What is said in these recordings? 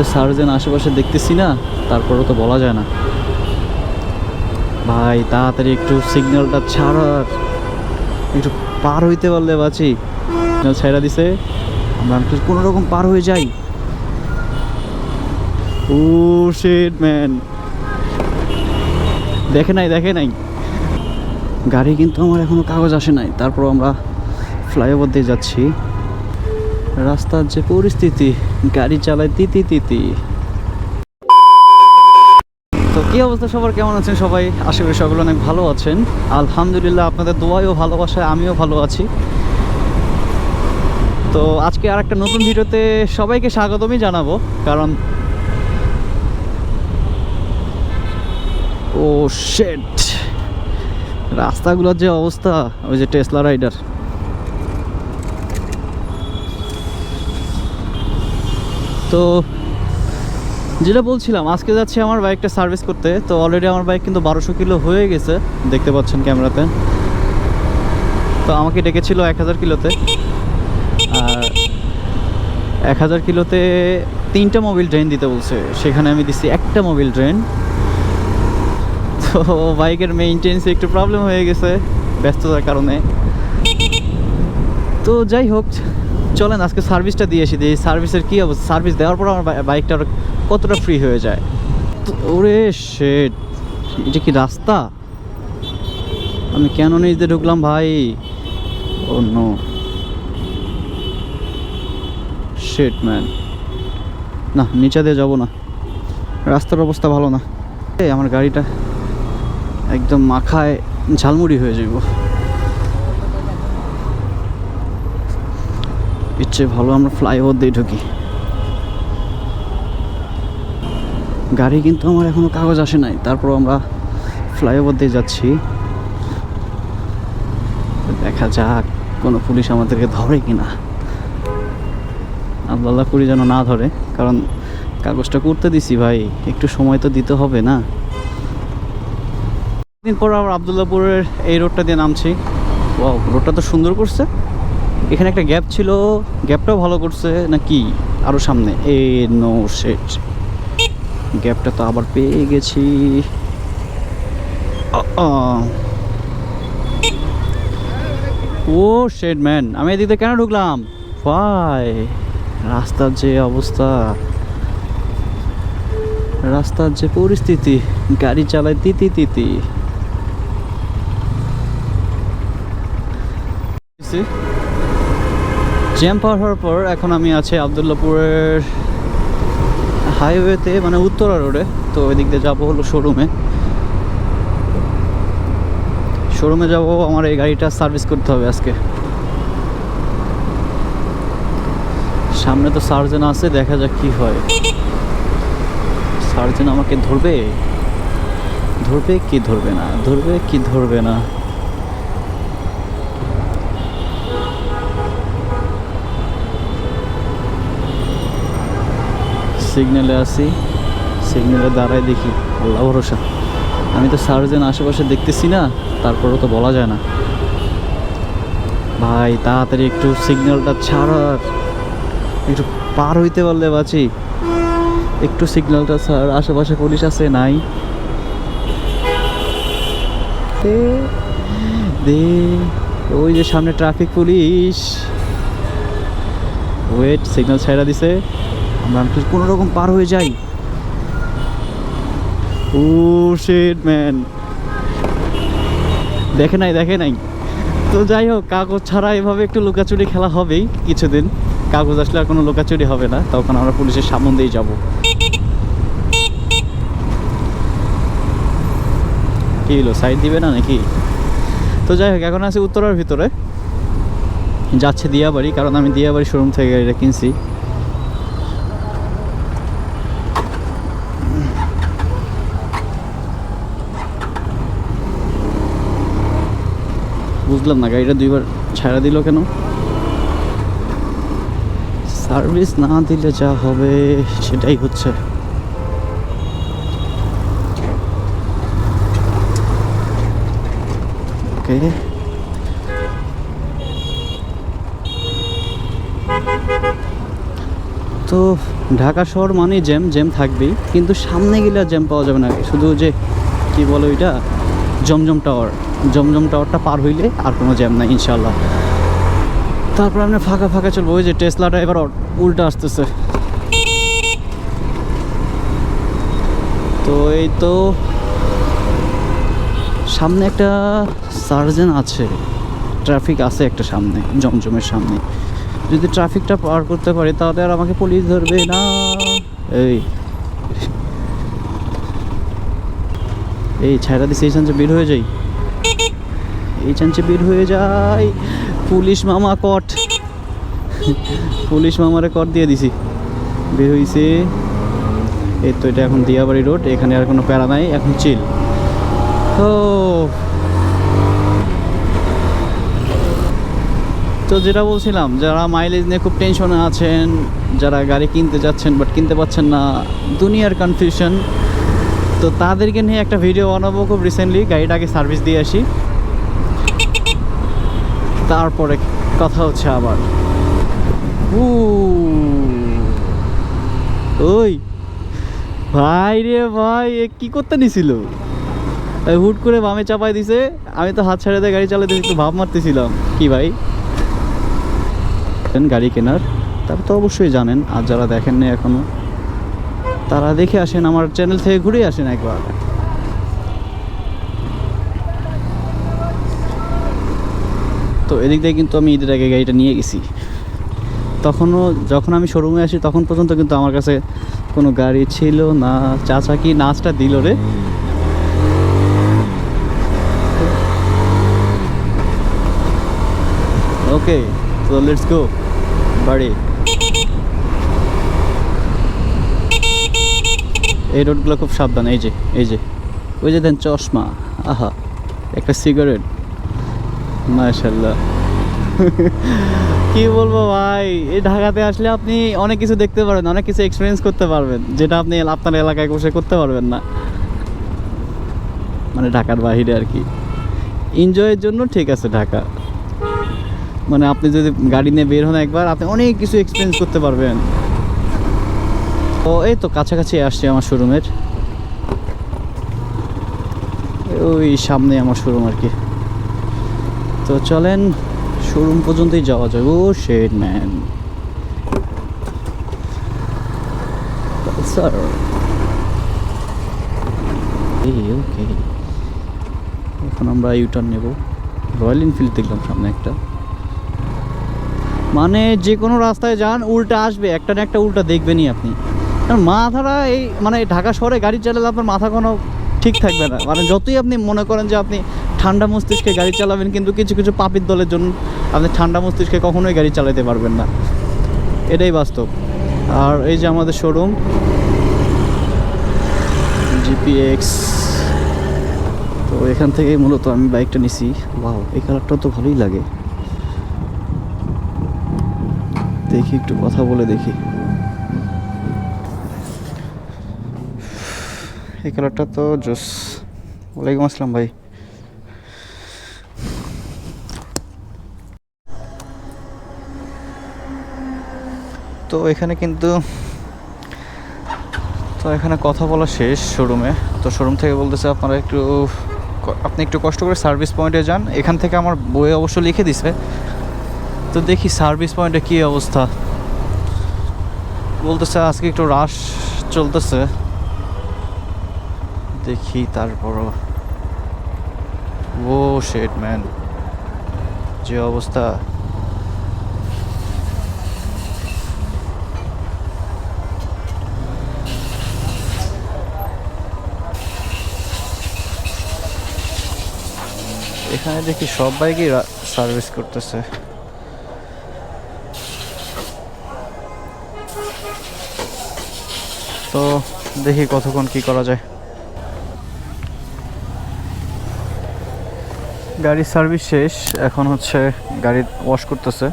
তো সার্জেন আশেপাশে দেখতেছি না, তারপরও তো বলা যায় না। ভাই, তাড়াতাড়ি একটু সিগন্যালটা ছাড়ার একটু পার হইতে পারলে বাঁচি। ছেড়া দিছে, আমরা একটু কোনো রকম পার হয়ে যাই। ও শিট ম্যান দেখে নাই দেখে নাই। গাড়ি কিন্তু আমার এখনও কাগজ আসে নাই তারপর আমরা ফ্লাইওভার দিয়ে যাচ্ছি। রাস্তার যে পরিস্থিতি, গাড়ি চালায় তিতি তিতি। তো কি অবস্থা সবার? কেমন আছেন সবাই? আশা করি সকলে অনেক ভালো আছেন। আলহামদুলিল্লাহ আপনাদের দোয়াই ও ভালোবাসায় আমিও ভালো আছি। তো আজকে আর একটা নতুন ভিডিওতে সবাইকে স্বাগতমই জানাব, কারণ ও শেট রাস্তাগুলোর যে অবস্থা, ওই যে টেসলা রাইডার তো যেটা বলছিলাম, আজকে যাচ্ছি আমার বাইকটা সার্ভিস করতে। তো অলরেডি আমার বাইক কিন্তু বারোশো কিলো হয়ে গেছে, দেখতে পাচ্ছেন ক্যামেরাতে। তো আমাকে ডেকেছিল এক হাজার কিলোতে। আর এক হাজার কিলোতে তিনটা মোবিল ড্রেন দিতে বলছে। সেখানে আমি দিচ্ছি একটা মোবিল ড্রেন তো বাইকের মেইনটেন্সে একটু প্রবলেম হয়ে গেছে ব্যস্ততার কারণে। তো যাই হোক চলেন, আজকে সার্ভিসটা দিয়ে এসি এই সার্ভিসের কী অবস্থা? সার্ভিস দেওয়ার পর আমার বাইকটা কতটা ফ্রি হয়ে যায়? ওরে শেট এটা কি রাস্তা? আমি কেন নিজে ঢুকলাম ভাই? ও নো শেট ম্যান না, নিচে দিয়ে যাব না। রাস্তার অবস্থা ভালো না। আমার গাড়িটা একদম মাখায় ঝালমুড়ি হয়ে যাইব। ইচ্ছে ভালো আমরা ফ্লাইওভার দিয়ে ঢুকি। গাড়ি কিন্তু আমার এখনও কাগজ আসে নাই তারপর আমরা ফ্লাইওভার দিয়ে যাচ্ছি। দেখা যাক কোনো পুলিশ আমাদেরকে ধরে কিনা। আল্লাহ আল্লাহ করি যেন না ধরে, কারণ কাগজটা করতে দিছি ভাই, একটু সময় তো দিতে হবে না। দিন পর আবার আবদুল্লাপুরের এই রোডটা দিয়ে নামছি। ও রোডটা তো সুন্দর করছে। এখানে একটা গ্যাপ ছিল, গ্যাপটাও ভালো করছে না কি আরও সামনে? এ, নো সেট গ্যাপটা তো আবার পেয়ে গেছি। ও শেড ম্যান আমি এদিকে কেন ঢুকলাম? ভাই রাস্তার যে অবস্থা। রাস্তার যে পরিস্থিতি। গাড়ি চালায় তিতি তিতি জ্যাম পার হওয়ার পর এখন আমি আছি আবদুল্লাপুরের হাইওয়েতে মানে উত্তরা রোডে। তো ওই দিক দিয়ে যাব হলো শোরুমে। শোরুমে যাব, আমার এই গাড়িটা সার্ভিস করতে হবে আজকে। সামনে তো সার্জেন আছে, দেখা যাক কি হয়। সার্জেন আমাকে ধরবে? ধরবে কি ধরবে না? ধরবে কি ধরবে না? সিগন্যালে আসি সিগন্যালে দাঁড়ায় দেখি। আল্লাহ ভরসা। আমি তো সার্জেন আশেপাশে দেখতেছি না, তারপরও তো বলা যায় না। ভাই, তাড়াতাড়ি একটু সিগন্যালটা ছাড়ার একটু পার হইতে পারলে বাঁচি। একটু সিগন্যালটা ছাড়, আশেপাশে পুলিশ আছে, নাই। দে দে, ওই যে সামনে ট্রাফিক পুলিশ ওয়েট সিগন্যাল ছাইড়া দিছে। আমরা একটু কোনো রকম পার হয়ে যাই। ও শিট ম্যান দেখে নাই দেখে নাই। তো যাই হোক, কাগজ ছাড়া এভাবে একটু লুকাচুরি খেলা হবেই কিছুদিন। কাগজ আসলে আর কোনো লুকাচুরি হবে না। তখন আমরা পুলিশের সামন দিয়েই যাব। কি হলো সাইড দিবে না নাকি? তো যাই হোক, এখন আছে উত্তরার ভিতরে। যাচ্ছে দিয়াবাড়ি, কারণ আমি দিয়াবাড়ি শোরুম থেকে গাড়িটা কিনছি। বুঝলাম না, গাড়িটা দুইবার ছাড়া দিল কেন? সার্ভিস না দিলে যা হবে, সেটাই হচ্ছে। তো ঢাকা শহর মানে জ্যাম জ্যাম থাকবেই, কিন্তু সামনে গেলে জ্যাম পাওয়া যাবে না। শুধু যে কি বলো এটা জমজম টাওয়ার, জমজম টাওয়ারটা পার হইলে আর কোনো জ্যাম নাই ইনশাল্লাহ তারপর আমরা ফাঁকা ফাঁকা চলবো, ওই যে টেসলাটা এবার উল্টা আসতেছে। তো এই তো সামনে একটা সার্জেন আছে, ট্রাফিক আছে একটা সামনে, জমজমের সামনে। যদি ট্রাফিকটা পার করতে পারি তাহলে আর আমাকে পুলিশ ধরবে না। এই এই ছায়রা দিছে, এই চান্সে বের হয়ে যাই। এই চান্সে বের হয়ে যাই। পুলিশ মামা কট। পুলিশ মামারে কট দিয়ে দিছি। বের হইছে। এই তো এটা এখন দিয়াবাড়ি রোড, এখানে আর কোনো প্যারা নাই, এখন চিল। ও। তো যেটা বলছিলাম, যারা মাইলেজ নিয়ে খুব টেনশনে আছেন, যারা গাড়ি কিনতে যাচ্ছেন বাট কিনতে পারছেন না, দুনিয়ার কনফিউশন তো তাদেরকে নিয়ে একটা ভিডিও বানাবো খুব রিসেন্টলি গাড়িটাকে সার্ভিস দিয়ে আসি। তারপরে কথা হচ্ছে আবার। ওই। ভাই রে ভাই, এ কি করতে নিছিল হুট করে বামে চাপাই দিছে, আমি তো হাত ছেড়ে দিয়ে গাড়ি চালাতে একটু ভাব মারতেছিলাম। কি ভাই? গাড়ি কেনার? তারপর তো অবশ্যই জানেন, আর যারা দেখেন দেখেননি এখনও তারা দেখে আসেন, আমার চ্যানেল থেকে ঘুরে আসেন একবার। তো এদিক দিয়ে কিন্তু আমি ঈদের আগে গাড়িটা নিয়ে গেছি। তখনও যখন আমি শোরুমে আসি, তখন পর্যন্ত কিন্তু আমার কাছে কোনো গাড়ি ছিল না। চাচা কি নাচটা দিল রে? ওকে তো লেটস গো বাড়ি। এই রোডগুলো খুব সাবধান, এই যে এই যে। ওই যে দেন চশমা, আহা, একটা সিগারেট। মাশাল্লাহ কি বলব ভাই, এই ঢাকাতে আসলে আপনি অনেক কিছু দেখতে পারবেন, অনেক কিছু এক্সপিরিয়েন্স করতে পারবেন, যেটা আপনি আপনার এলাকায় বসে করতে পারবেন না। মানে ঢাকার বাইরে আর কি। এনজয়ের জন্য ঠিক আছে ঢাকা। মানে আপনি যদি গাড়ি নিয়ে বের হন একবার, আপনি অনেক কিছু এক্সপিরিয়েন্স করতে পারবেন। ও, এই তো কাছাকাছি আসছে আমার শোরুমের ওই সামনে আমার শোরুম আর কি। তো চলেন শোরুম পর্যন্তই যাওয়া যায় ও শেড ম্যান স্যার ওকে এখন আমরা ইউটার্ন নেব। রয়্যাল এনফিল্ড দেখলাম সামনে একটা। মানে যে কোনো রাস্তায় যান, উল্টা আসবে। একটা না একটা উল্টা দেখবেনই আপনি। কারণ মাথাটা এই মানে ঢাকা শহরে গাড়ি চালালে আপনার মাথা কোনো ঠিক থাকবে না। মানে যতই আপনি মনে করেন যে আপনি ঠান্ডা মস্তিষ্কে গাড়ি চালাবেন, কিন্তু কিছু কিছু পাপির দলের জন্য আপনি ঠান্ডা মস্তিষ্কে কখনোই গাড়ি চালাতে পারবেন না। এটাই বাস্তব। আর এই যে আমাদের শোরুম জিপিএক্স তো এখান থেকেই মূলত আমি বাইকটা নিছি। ওয়াও এই কালারটা তো ভালোই লাগে। দেখি, একটু কথা বলে দেখি। এই কালারটা তো জোস। ওয়ালাইকুম আসসালাম ভাই। তো এখানে কিন্তু, তো এখানে কথা বলা শেষ শোরুমে তো শোরুম থেকে বলতেছে আপনারা একটু আপনি একটু কষ্ট করে সার্ভিস পয়েন্টে যান। এখান থেকে আমার বইয়ে অবশ্য লিখে দিছে। তো দেখি সার্ভিস পয়েন্টে কী অবস্থা। বলতেছে আজকে একটু রাশ চলতেছে। দেখি তারপরও। ও শেট ম্যান যে অবস্থা। এখানে দেখি সব বাইকই সার্ভিস করতেছে। তো দেখি কতক্ষণ কি করা যায়। গাড়ির সার্ভিস শেষ, এখন হচ্ছে গাড়ি ওয়াশ করতেছে।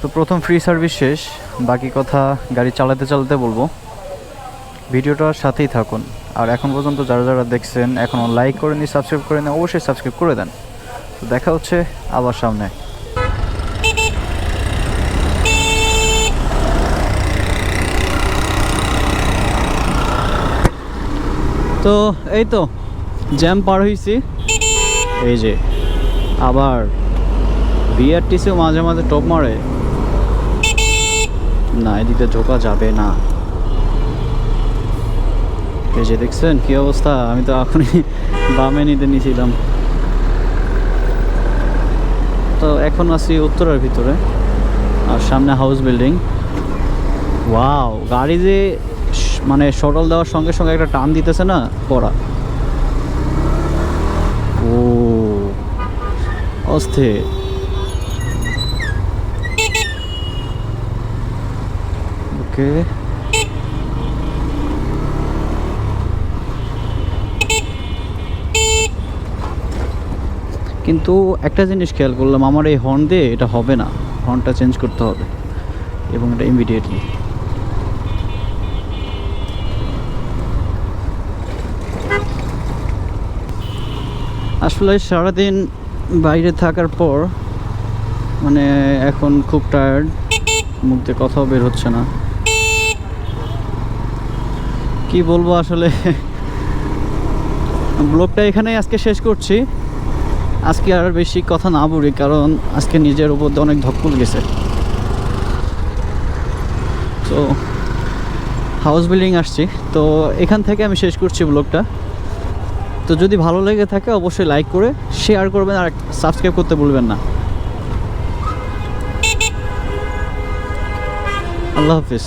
তো প্রথম ফ্রি সার্ভিস শেষ, বাকি কথা গাড়ি চালাতে চালাতে বলব। ভিডিওটার সাথেই থাকুন। আর এখন পর্যন্ত যারা যারা দেখছেন, এখনও লাইক করে নি সাবস্ক্রাইব করেনি অবশ্যই সাবস্ক্রাইব করে দেন। তো দেখা হচ্ছে আবার সামনে। তো এই তো জ্যাম পার হয়েছি এই যে, আবার বিআরটিসিও মাঝে মাঝে টপ মারে। না, এদিকে ঢোকা যাবে না। এই যে দেখছেন কি অবস্থা? আমি তো এখনই বামে নিতে নিয়েছিলাম তো এখন আছি উত্তরের ভিতরে, আর সামনে হাউস বিল্ডিং ওয়াও গাড়ি যে মানে শটল দেওয়ার সঙ্গে সঙ্গে একটা টান দিতেছে না, পড়া। অস্থির। ওকে। কিন্তু একটা জিনিস খেয়াল করলাম, আমার এই হর্ন দিয়ে এটা হবে না। হর্নটা চেঞ্জ করতে হবে এবং এটা ইমিডিয়েটলি আসলে সারাদিন বাইরে থাকার পর মানে এখন খুব টায়ার্ড মুখ দিয়ে কথাও বের হচ্ছে না। কি বলব আসলে? ব্লগটা এখানেই আজকে শেষ করছি। আজকে আর বেশি কথা না বলি, কারণ আজকে নিজের উপর অনেক ধক্কল গেছে। তো হাউস বিল্ডিং আসছি। তো, এখান থেকে আমি শেষ করছি ব্লগটা। তো যদি ভালো লেগে থাকে, অবশ্যই লাইক করে শেয়ার করবেন আর সাবস্ক্রাইব করতে ভুলবেন না। আল্লাহ হাফিজ।